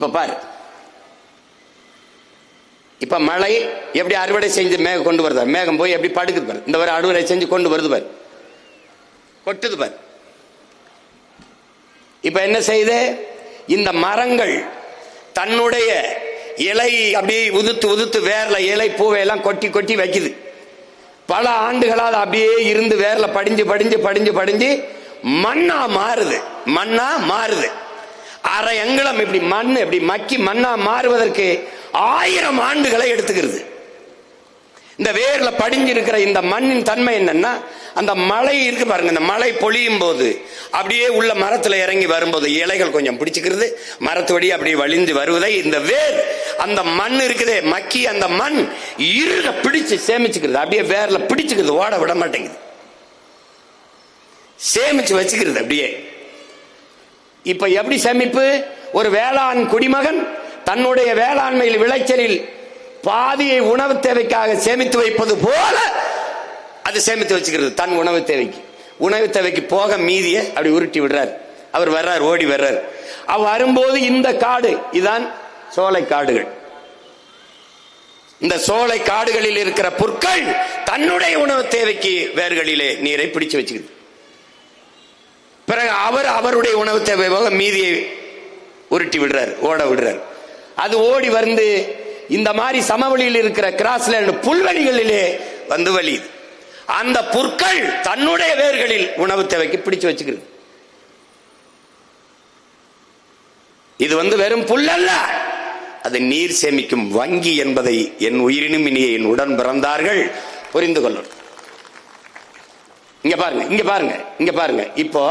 இப்போ பாரு. இப்போ மழை எப்படி அறுவடை செஞ்சு மேகம் கொண்டு வருது? மேகம் போய் எப்படி படுக்குது பாரு. இந்த வரை அறுவடை செஞ்சு கொண்டு வருது பாரு. கொட்டுது பாரு. இப்போ என்ன செய்யுது? இந்த மரங்கள் தன்னுடைய இலை அப்படியே உதுத்து உதுத்து வேர்ல இலை பூவை எல்லாம் கொட்டி கொட்டி வைக்குது. பல ஆண்டுகளாக அப்படியே இருந்து வேர்ல படிஞ்சு படிஞ்சு படிஞ்சு படிஞ்சு மண்ணா மாறுது. மண்ணா மாறுது. அரை அங்குலம் இப்படி மண் இப்படி மக்கி மண்ணா மாறுவதற்கு ஆயிரம் ஆண்டுகளை எடுத்துக்கிறது. இந்த வேர்ல படிஞ்சு இருக்கிற இந்த மண்ணின் தன்மை என்னன்னா அந்த மழை இருக்கு பாருங்க இந்த மழை பொழியும் போது அப்படியே உள்ள மரத்துல இறங்கி வரும்போது இலைகள் கொஞ்சம் பிடிச்சுக்கிறது மரத்து வழி அப்படியே வழிந்து வருவதை இந்த வேர் அந்த மண் இருக்குதே மக்கி அந்த மண் இருக பிடிச்சு சேமிச்சுக்கிறது அப்படியே வேர்ல பிடிச்சுக்கிறது ஓட விட மாட்டேங்குது. சேமிச்சு வச்சுக்கிறது அப்படியே. இப்ப எப்படி சேமிப்பு? ஒரு வேளாண் குடிமகன் தன்னுடைய வேளாண்மையில் விளைச்சலில் பாதியை உணவு தேவைக்காக சேமித்து வைப்பது போல அது சேமித்து வச்சுக்கிறது தன் உணவு தேவைக்கு. உணவு தேவைக்கு போக மீதியை அப்படி உருட்டி விடுறார். அவர் வர்றார் ஓடி வர்றார். அவர் வரும்போது இந்த காடு இதான் சோலை காடுகள். இந்த சோலை காடுகளில் இருக்கிற புற்கள் தன்னுடைய உணவு தேவைக்கு வேர்களிலே நீரை பிடிச்சு வச்சுக்குது பிறகு அவர் அவருடைய உணவு தேவை போக மீதியை உருட்டி விடுறார் ஓட விடுறார். அது ஓடி வந்து இந்த மாதிரி சமவெளியில் இருக்கிற கிராஸ்லேண்ட் புல்வெளிகளிலே வந்து வலியுது. அந்த புற்கள் தன்னுடைய வேர்களில் உணவு தேவைக்கு பிடிச்சு வச்சுக்கிறது. இது வந்து வெறும் புல் அல்ல. அது நீர் சேமிக்கும் வங்கி என்பதை என் உயிரினும் இனிய என் உடன் பிறந்தார்கள். புரிந்து கொள்ளணும் இங்க பாருங்க இங்க பாருங்க இங்க பாருங்க. இப்போ